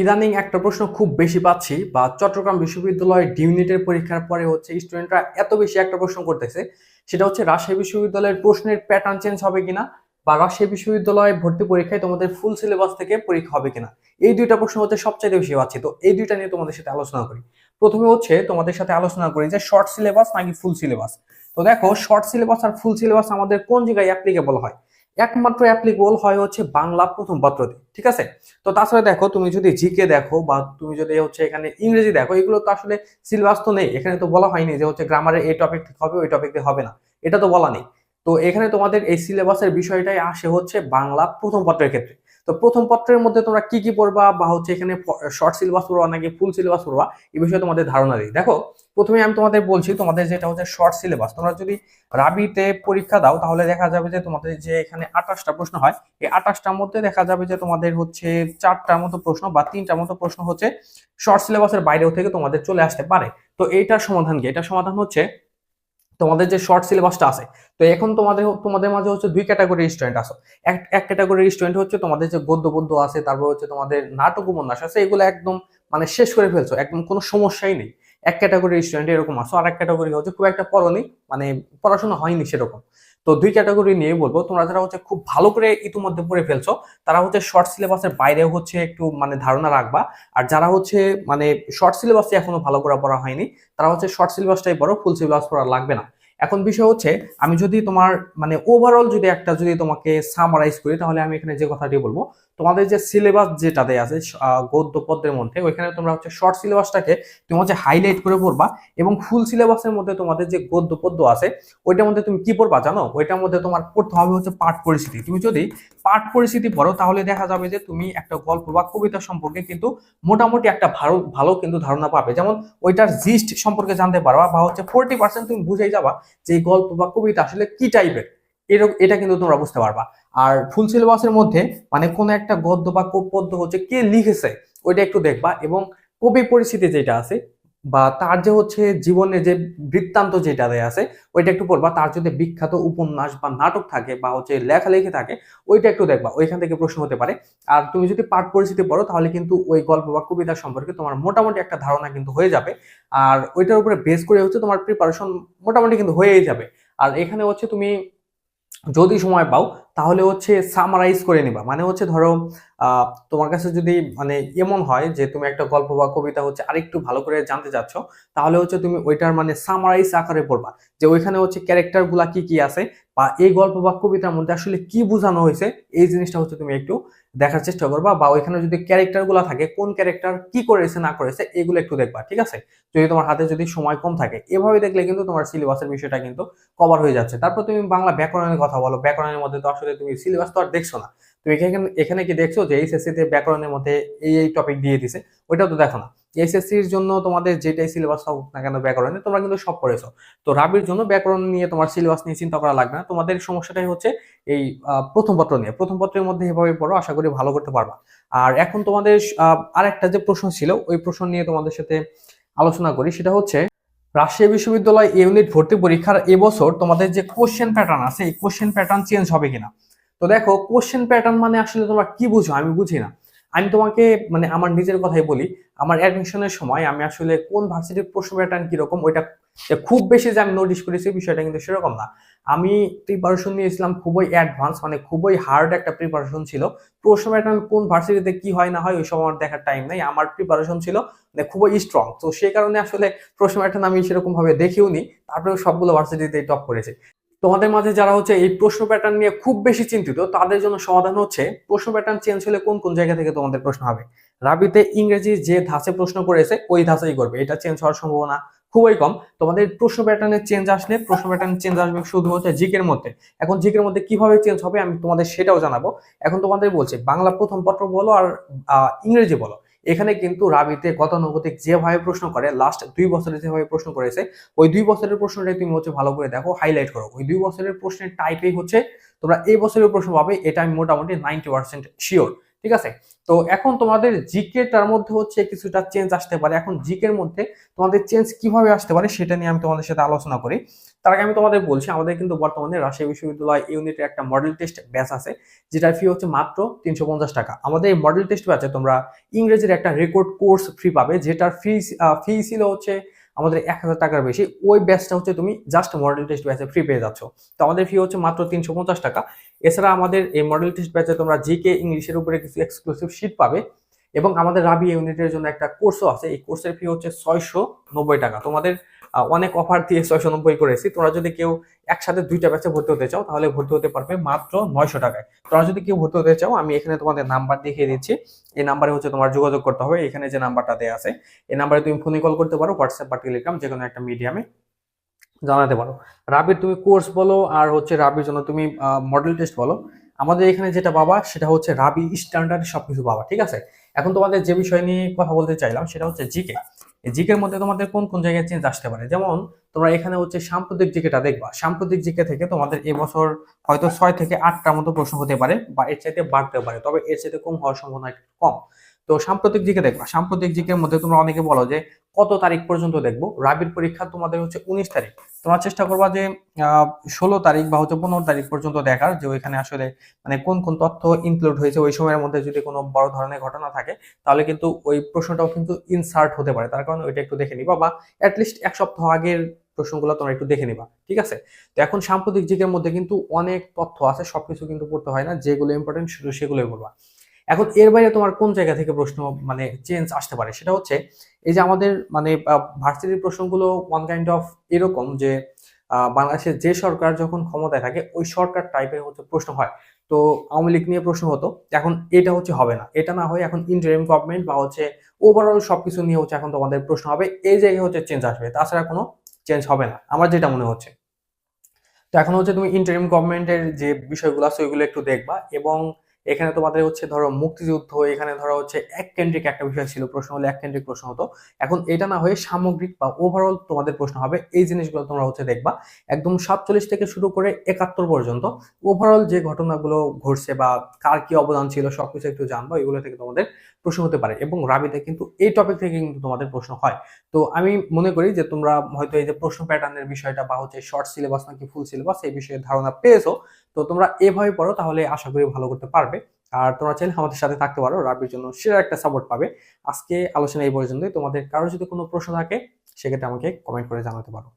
ইদানিং একটা প্রশ্ন খুব বেশি পাচ্ছি, বা চট্টগ্রাম বিশ্ববিদ্যালয়ের ডিউনিটের পরীক্ষার পরে হচ্ছে স্টুডেন্টরা এত বেশি একটা প্রশ্ন করতেছে, সেটা হচ্ছে রাজশাহী বিশ্ববিদ্যালয়ের প্রশ্নের প্যাটার্ন চেঞ্জ হবে কিনা, বা রাজশাহী বিশ্ববিদ্যালয়ে ভর্তি পরীক্ষায় তোমাদের ফুল সিলেবাস থেকে পরীক্ষা হবে কিনা, এই দুইটা প্রশ্ন হচ্ছে সবচেয়ে বেশি পাচ্ছি। তো এই দুইটা নিয়ে তোমাদের সাথে আলোচনা করি। প্রথমে হচ্ছে তোমাদের সাথে আলোচনা করি যে শর্ট সিলেবাস নাকি ফুল সিলেবাস তো দেখো শর্ট সিলেবাস আর ফুল সিলেবাস আমাদের কোন জায়গায় অ্যাপ্লিকেবল হয়? একমাত্র অ্যাপ্লিকেবল হয় হচ্ছে বাংলা প্রথম পত্রতে ঠিক আছে? তো তাছাড়া দেখো, তুমি যদি জিকে দেখো বা তুমি যদি হচ্ছে এখানে ইংরেজি দেখো, এগুলো তো আসলে সিলেবাস তো নেই। এখানে তো বলা হয়নি যে হচ্ছে গ্রামারের এই টপিক হবে, ওই টপিক হবে না। এটা তো বলা নেই। তো এখানে তোমাদের এই সিলেবাসের বিষয়টাই আসে হচ্ছে বাংলা প্রথম পত্রের ক্ষেত্রে। তো প্রথম পত্রের মধ্যে তোমরা কি কি পড়বা বা হচ্ছে এখানে শর্ট সিলেবাস পড়বা নাকি ফুল সিলেবাস পড়বা, এই বিষয়ে তোমাদের ধারণা দিই। দেখো প্রথমে আমি তোমাদের বলছি, তোমাদের যেটা হচ্ছে শর্ট সিলেবাস তোমরা যদি রাবিতে পরীক্ষা দাও, তাহলে দেখা যাবে যে তোমাদের যে এখানে আঠাশটা প্রশ্ন হয়, এই আঠাশটার মধ্যে দেখা যাবে যে তোমাদের হচ্ছে চারটার মতো প্রশ্ন বা তিনটার মতো প্রশ্ন হচ্ছে শর্ট সিলেবাসের বাইরেও থেকে তোমাদের চলে আসতে পারে। তো এইটার সমাধান কি? এটার সমাধান হচ্ছে তোমাদের যে শর্ট সিলেবাসটা আছে, তো এখন তোমাদের তোমাদের মাঝে হচ্ছে দুই ক্যাটাগরির স্টুডেন্ট আসো এক ক্যাটাগরির স্টুডেন্ট হচ্ছে তোমাদের যে গদ্য পদ্য আছে, তারপর হচ্ছে তোমাদের নাটক উপন্যাস আছে, এগুলো একদম মানে শেষ করে ফেলছো, একদম কোনো সমস্যাই নেই। এক ক্যাটাগরির স্টুডেন্ট এরকম আসো আর এক ক্যাটাগরি হচ্ছে খুব একটা পড়নি মানে পড়াশোনা হয়নি সেরকম। তো দুই ক্যাটাগরি নিয়ে বলব, তোমরা যারা হচ্ছে খুব ভালো করে ইতিমধ্যে পড়ে ফেলছো, তারা হচ্ছে শর্ট সিলেবাসের বাইরে হচ্ছে একটু মানে ধারণা রাখবা, আর যারা হচ্ছে মানে শর্ট সিলেবাসে এখনও ভালো করে পড়া হয়নি, তারা হচ্ছে শর্ট সিলেবাসটাই বড় ফুল সিলেবাস পড়া লাগবে না। এখন বিষয় হচ্ছে, আমি যদি তোমার মানে ওভারঅল যদি একটা যদি তোমাকে সামারাইজ করি, তাহলে আমি এখানে যে কথাটি বলব, তোমাদের যে সিলেবাস যেটা আছে গদ্য পদ্মের মধ্যে, ওইখানে তোমরা হচ্ছে শর্ট সিলেবাসটাকে তুমি হচ্ছে হাইলাইট করে পড়বা এবং ফুল সিলেবাসের মধ্যে তোমাদের যে গদ্য পদ্য আছে, ওইটার মধ্যে তুমি কি পড়বা জানো? ওইটার মধ্যে তোমার পড়তে হবে হচ্ছে পাঠ পরিস্থিতি তুমি যদি পাঠ পরিস্থিতি পড়ো, তাহলে দেখা যাবে যে তুমি একটা গল্প বা কবিতা সম্পর্কে কিন্তু মোটামুটি একটা ভালো ভালো কিন্তু ধারণা পাবে। যেমন ওইটার জিস্ট সম্পর্কে জানতে পারবা বা হচ্ছে ফোরটি পার্সেন্ট তুমি বুঝেই যাবা যে গল্প বা কবিতা আসলে কি টাইপের এরকম, এটা কিন্তু তোমরা বুঝতে পারবা। আর ফুল সিলেবাসের মধ্যে মানে কোন একটা গদ্য বা পদ্য হচ্ছে কে লিখেছে, ওইটা একটু দেখবা এবং কবি পরিস্থিতি যেটা আছে বা তার যে হচ্ছে জীবনে যে বৃত্তান্ত যেটা দেয় আছে, ওইটা একটু পড়বা। তার যদি বিখ্যাত উপন্যাস বা নাটক থাকে বা হচ্ছে লেখালেখি থাকে, ওইটা একটু দেখবা। ওইখান থেকে প্রশ্ন হতে পারে। আর তুমি যদি পাঠ পরিস্থিতি পড়ো, তাহলে কিন্তু ওই গল্প বা কবিতা সম্পর্কে তোমার মোটামুটি একটা ধারণা কিন্তু হয়ে যাবে। আর ওইটার উপরে বেস করে হচ্ছে তোমার প্রিপারেশন মোটামুটি কিন্তু হয়েই যাবে। আর এখানে হচ্ছে তুমি যদি সময় পাও তাহলে হচ্ছে সামারাইজ করে নিবা। মানে হচ্ছে ধরো তোমার কাছে যদি মানে এমন হয় যে তুমি একটা গল্প বা কবিতা হচ্ছে আরেকটু ভালো করে জানতে চাচ্ছ, তাহলে হচ্ছে তুমি ওইটার মানে সামারাইজ আকারে পড়বা। যে ওইখানে হচ্ছে ক্যারেক্টারগুলা কি কি আছে বা এই গল্প বা কবিতার মধ্যে আসলে কি বোঝানো হয়েছে, এই জিনিসটা হচ্ছে তুমি একটু দেখার চেষ্টা করবা বা ওইখানে যদি ক্যারেক্টারগুলো থাকে, কোন ক্যারেক্টার কি করেছে, না করেছে, এগুলো একটু দেখবা, ঠিক আছে? যদি তোমার হাতে যদি সময় কম থাকে, এভাবে দেখলে কিন্তু তোমার সিলেবাসের বিষয়টা কিন্তু কভার হয়ে যাচ্ছে। তারপর তুমি বাংলা ব্যাকরণের কথা বলো, ব্যাকরণের মধ্যে তো আসলে তুমি সিলেবাস তো আর দেখছ না। তুমি এখানে এখানে কি দেখছ যে এইচএসসি তে ব্যাকরণের মধ্যে এই এই টপিক দিয়ে দিছে? ওইটাও তো দেখো না। এসএসসির জন্য তোমাদের যেটাই সিলেবাস হোক না কেন ব্যাকরণে, তোমরা কিন্তু সব পড়েছো তো রাবির জন্য ব্যাকরণ নিয়ে তোমার সিলেবাস নিয়ে চিন্তা করা লাগবে না। তোমাদের সমস্যাটাই হচ্ছে এই প্রথম পত্র নিয়ে। প্রথম পত্রের মধ্যে এভাবে পড়ো, আশা করি ভালো করতে পারবা। আর এখন তোমাদের আরেকটা যে প্রশ্ন ছিল, ওই প্রশ্ন নিয়ে তোমাদের সাথে আলোচনা করি। সেটা হচ্ছে, রাজশাহী বিশ্ববিদ্যালয় ইউনিট ভর্তি পরীক্ষার এবছর তোমাদের যে কোশ্চেন প্যাটার্ন আছে, এই কোশ্চেন প্যাটার্ন চেঞ্জ হবে কিনা? তো দেখো কোশ্চেন প্যাটার্ন মানে আসলে তোমরা কি বুঝো? আমি বুঝি না। আমি তোমাকে মানে আমার নিজের কথাই বলি, আমার অ্যাডমিশনের সময় আমি আসলে কোন ভার্সিটির প্রশ্ন প্যাটার্ন কীরকম, ওইটা খুব বেশি যে আমি নোটিস করেছি, বিষয়টা কিন্তু সেরকম না। আমি প্রিপারেশন নিয়েছিলাম খুবই অ্যাডভান্স মানে খুবই হার্ড একটা প্রিপারেশন ছিল। প্রশ্ন প্যাটার্ন কোন ভার্সিটিতে কি হয় না হয় ওই সময় আমার দেখার টাইম নেই। আমার প্রিপারেশন ছিল মানে খুবই স্ট্রং তো সেই কারণে আসলে প্রশ্ন প্যাটার্ন আমি সেরকম ভাবে দেখিও নি তারপরে সবগুলো ভার্সিটিতে টপ করেছে। তোমাদের মাঝে যারা হচ্ছে এই প্রশ্ন প্যাটার্ন নিয়ে খুব বেশি চিন্তিত, তাদের জন্য সমাধান হচ্ছে, প্রশ্ন প্যাটার্ন চেঞ্জ হলে কোন কোন জায়গা থেকে তোমাদের প্রশ্ন হবে? রাবিতে ইংরেজি যে ধাঁচে প্রশ্ন করেছে, ওই ধাঁচেই করবে, এটা চেঞ্জ হওয়ার সম্ভাবনা খুবই কম। তোমাদের প্রশ্ন প্যাটার্নের চেঞ্জ আসলে, প্রশ্ন প্যাটার্ন চেঞ্জ আসবে শুধু হচ্ছে জিকের মধ্যে। এখন জিকের মধ্যে কীভাবে চেঞ্জ হবে আমি তোমাদের সেটাও জানাব। এখন তোমাদের বলছি, বাংলা প্রথম পত্র বলো আর ইংরেজি বলো। এখানে কিন্তু রাবিতে গতানুগতিক যেভাবে প্রশ্ন করে লাস্ট দুই বছরে যেভাবে প্রশ্ন করেছে, ওই দুই বছরের প্রশ্নটাই তুমি হচ্ছে ভালো করে দেখো হাইলাইট করো। ওই দুই বছরের প্রশ্নের টাইপেই হচ্ছে তোমরা এই বছরের প্রশ্ন পাবে, এটা আমি মোটামুটি নাইনটি পার্সেন্ট শিওর ঠিক আছে? তো এখন তোমাদের জিকেটার মধ্যে হচ্ছে কিছুটা চেঞ্জ আসতে পারে। এখন জিকের মধ্যে তোমাদের চেঞ্জ কীভাবে আসতে পারে সেটা নিয়ে আমি তোমাদের সাথে আলোচনা করি। তার আগে আমি তোমাদের বলছি, আমাদের কিন্তু বর্তমানে রাজশাহী বিশ্ববিদ্যালয় ইউনিটের একটা মডেল টেস্ট ব্যাচ আছে, যেটার ফি হচ্ছে মাত্র তিনশো পঞ্চাশ টাকা। আমাদের এই মডেল টেস্ট ব্যাচে তোমরা ইংরেজির একটা রেকর্ড কোর্স ফ্রি পাবে, যেটার ফি ফি ছিল হচ্ছে আমাদের এক হাজার টাকার বেশি। ওই ব্যাচটা হচ্ছে তুমি জাস্ট মডেল টেস্ট ব্যাচে ফ্রি পেয়ে যাচ্ছ। তো আমাদের ফি হচ্ছে মাত্র তিনশো পঞ্চাশ টাকা। এছাড়া আমাদের এই মডেল টেস্ট ব্যাচে তোমরা জিকে ইংলিশের উপরে কিছু এক্সক্লুসিভ শিট পাবে এবং আমাদের রাবি ইউনিটের জন্য একটা কোর্সও আছে। এই কোর্সের ফি হচ্ছে ছয়শো নব্বই টাকা। তোমাদের অনেক অফার দিয়ে ছয়শো নব্বই করেছি। তোমরা যদি কেউ একসাথে দুইটা ব্যাচে ভর্তি হতে চাও, তাহলে ভর্তি হতে পারবে মাত্র নয়শো টাকায়। তোমরা যদি কেউ ভর্তি হতে চাও, আমি এখানে তোমাদের নাম্বার দেখিয়ে দিচ্ছি। এই নাম্বারে হচ্ছে তোমার যোগাযোগ করতে হবে। এখানে যে নাম্বারটা দেওয়া আছে, এই নাম্বারে তুমি ফোনে কল করতে পারো হোয়াটসঅ্যাপ বা টেলিগ্রাম যে কোনো একটা মিডিয়ামে জানাতে পারো। রাবির তুমি কোর্স বলো আর হচ্ছে রাবির জন্য তুমি মডেল টেস্ট বলো। আমাদের এখানে যেটা পাবা সেটা হচ্ছে রাবি স্ট্যান্ডার্ড সবকিছু পাবা, ঠিক আছে? এখন তোমাদের যে বিষয় নিয়ে কথা বলতে চাইলাম সেটা হচ্ছে জিকে। জিকের মধ্যে তোমাদের কোন কোন জায়গায় চেঞ্জ আসতে পারে? যেমন তোমরা এখানে হচ্ছে সাম্প্রতিক জিকেটা দেখবা। সাম্প্রতিক জিকে থেকে তোমাদের এবছর হয়তো ছয় থেকে আটটার মতো প্রশ্ন হতে পারে বা এর চাইতে বাড়তে পারে। তবে এর চাইতে কম হওয়ার সম্ভাবনা কম। তো সাম্প্রতিক জিকে দেখবা, সাম্প্রতিক জিকের মধ্যে তোমরা অনেকে বলো যে কত তারিখ পর্যন্ত দেখব? রাবির পরীক্ষা তোমাদের হচ্ছে উনিশ তারিখ। তোমরা চেষ্টা করবা যে ষোলো তারিখ বা হচ্ছে পনেরো তারিখ পর্যন্ত দেখার যে ওইখানে আসলে মানে কোন কোন তথ্য ইনক্লুড হয়েছে ওই সময়ের মধ্যে যদি কোনো বড় ধরনের ঘটনা থাকে, তাহলে কিন্তু ওই প্রশ্নটাও কিন্তু ইনসার্ট হতে পারে। তার কারণে ওইটা একটু দেখে নিবা বা অ্যাটলিস্ট এক সপ্তাহ আগের প্রশ্নগুলো তোমরা একটু দেখে নিবা, ঠিক আছে? তো এখন সাম্প্রতিক জিকের মধ্যে কিন্তু অনেক তথ্য আছে, সবকিছু কিন্তু পড়তে হয় না, যেগুলো ইম্পর্টেন্ট শুধু সেগুলোই পড়বা এখন এর বাইরে তোমার কোন জায়গা থেকে প্রশ্ন মানে চেঞ্জ আসতে পারে? সেটা হচ্ছে, এই যে আমাদের মানে ভার্সিটির প্রশ্নগুলো ওয়ান কাইন্ড অফ এরকম যে বাংলাদেশের যে সরকার যখন ক্ষমতায় থাকে, ওই সরকার টাইপের হচ্ছে প্রশ্ন হয়। তো আওয়ামী লীগ নিয়ে প্রশ্ন হতো, এখন এটা হচ্ছে হবে না। এটা না হয় এখন ইন্টারিম গভর্নমেন্ট বা হচ্ছে ওভারঅল সবকিছু নিয়ে হচ্ছে এখন তোমাদের প্রশ্ন হবে, এই জায়গায় হচ্ছে চেঞ্জ আসবে। তাছাড়া কোনো চেঞ্জ হবে না, আমার যেটা মনে হচ্ছে। তো এখন হচ্ছে তুমি ইন্টারিম গভর্নমেন্টের যে বিষয়গুলো আছে, ওইগুলো একটু দেখবা এবং এখানে তোমাদের হচ্ছে ধরো মুক্তিযুদ্ধ, এখানে ধরো হচ্ছে এক কেন্দ্রিক একটা বিষয় ছিল, প্রশ্ন হলে এক কেন্দ্রিক প্রশ্ন হতো। এখন এটা না হয়ে সামগ্রিক বা ওভারঅল তোমাদের প্রশ্ন হবে, এই জিনিসগুলো তোমরা হচ্ছে দেখবা। একদম সাতচল্লিশ থেকে শুরু করে একাত্তর পর্যন্ত ওভারঅল যে ঘটনাগুলো ঘটছে বা কার কি অবদান ছিল, সবকিছু একটু জানবা, এগুলো থেকে তোমাদের প্রশ্ন হতে পারে এবং রাবিতে কিন্তু এই টপিক থেকে কিন্তু তোমাদের প্রশ্ন হয়। তো আমি মনে করি যে তোমরা হয়তো এই যে প্রশ্ন প্যাটার্নের বিষয়টা বা হচ্ছে শর্ট সিলেবাস নাকি ফুল সিলেবাস এই বিষয়ে ধারণা পেয়েছ, তো তোমরা এভাবে পড়ো তাহলে আশা করি ভালো করতে পারবে। আর তোমরা চাইলে আমাদের সাথে থাকতে পারো রাবির জন্য সেরা একটা সাপোর্ট পাবে। আজকে আলোচনা এই পর্যন্তই। তোমাদের কারও যদি কোনো প্রশ্ন থাকে, সেক্ষেত্রে আমাকে কমেন্ট করে জানাতে পারো।